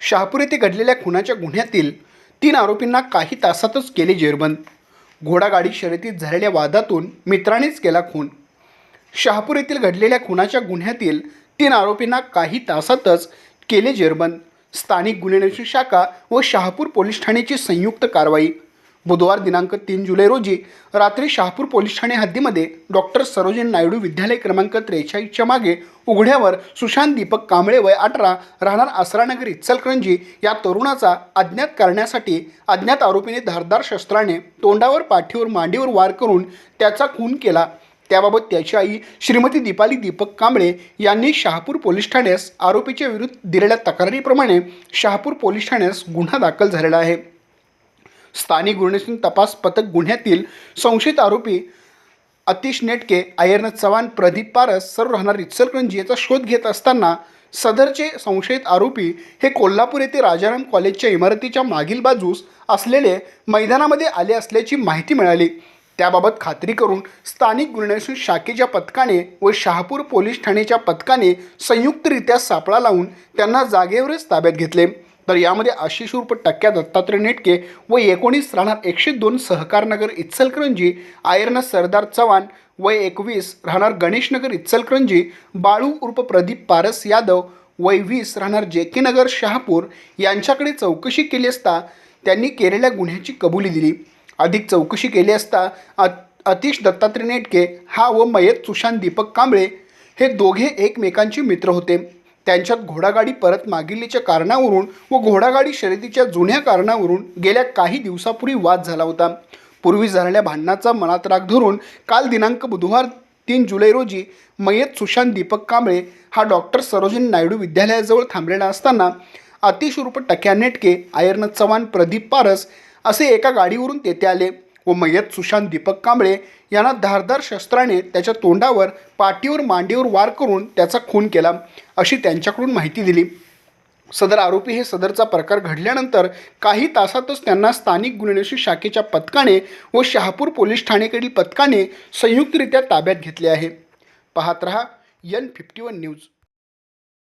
शहापूर येथे घडलेल्या खुनाच्या गुन्ह्यातील तीन आरोपींना काही तासातच केले जेरबंद. घोडागाडी शर्यतीत झालेल्या वादातून मित्रानेच केला खून. शहापूर येथील घडलेल्या खुनाच्या गुन्ह्यातील तीन आरोपींना काही तासातच केले जेरबंद. स्थानिक गुन्हे अन्वेषण शाखा व शहापूर पोलीस ठाण्याची संयुक्त कारवाई. बुधवार दिनांक तीन जुलै रोजी रात्री शहापूर पोलीस ठाणे हद्दीमध्ये डॉक्टर सरोजिन नायडू विद्यालय क्रमांक त्रेचाळीसच्या मागे उघड्यावर सुशांत दीपक कांबळे वय अठरा राहणार आसरानगर इचलकरंजी या तरुणाचा अज्ञात करण्यासाठी अज्ञात आरोपीने धारदार शस्त्राने तोंडावर पाठीवर मांडीवर वार करून त्याचा खून केला. त्याबाबत त्याची आई श्रीमती दीपाली दीपक कांबळे यांनी शहापूर पोलीस ठाण्यास आरोपीच्या विरुद्ध दिलेल्या तक्रारीप्रमाणे शहापूर पोलीस ठाण्यास गुन्हा दाखल झालेला आहे. स्थानिक गुन्हे तपास पथक गुन्ह्यातील संशयित आरोपी अतिश नेटके आयर्न चव्हाण प्रदीप पारस सर्व राहणार इचलकरंजी याचा शोध घेत असताना सदरचे संशयित आरोपी हे कोल्हापूर येथे राजाराम कॉलेजच्या इमारतीच्या मागील बाजूस असलेले मैदानामध्ये आले असल्याची माहिती मिळाली. त्याबाबत खात्री करून स्थानिक गुन्हे शाखेच्या पथकाने व शहापूर पोलीस ठाण्याच्या पथकाने संयुक्तरित्या सापळा लावून त्यांना जागेवरच ताब्यात घेतले. तर यामध्ये आशिष उर्फ टक्क्या दत्तात्रय नेटके व एकोणीस राहणार एकशे दोन सहकारनगर इचलकरंजी आयर्न सरदार चव्हाण वय एकवीस राहणार गणेशनगर इचलकरंजी बाळू उर्फ प्रदीप पारस यादव वय वीस राहणार जे के नगर शहापूर यांच्याकडे चौकशी केली असता त्यांनी केलेल्या गुन्ह्याची कबुली दिली. अधिक चौकशी केली असता अतिश दत्तात्रय नेटके हा व मयत सुशांत दीपक कांबळे हे दोघे एकमेकांचे मित्र होते. त्यांच्यात घोडागाडी परत मागिलीच्या कारणावरून व घोडागाडी शर्यतीच्या जुन्या कारणावरून गेल्या काही दिवसापूर्वी वाद झाला होता. पूर्वी झालेल्या भांडणाचा मनात राग धरून काल दिनांक बुधवार तीन जुलै रोजी मयत सुशांत दीपक कांबळे हा डॉक्टर सरोजिनी नायडू विद्यालयाजवळ थांबलेला असताना अतिश टक्या नेटके आयर्न चव्हाण प्रदीप पारस असे एका गाडीवरून तेथे आले. व मयत सुशांत दीपक कांबळे यांना धारदार शस्त्राने त्याच्या तोंडावर पाठीवर मांडीवर वार करून त्याचा खून केला अशी त्यांच्याकडून माहिती दिली. सदर आरोपी हे सदरचा प्रकार घडल्यानंतर काही तासातच त्यांना स्थानिक गुन्हेगारी शाखेच्या पथकाने व शहापूर पोलीस ठाणेकडील पथकाने संयुक्तरित्या ताब्यात घेतले आहे. पाहत रहा यन फिफ्टी वन न्यूज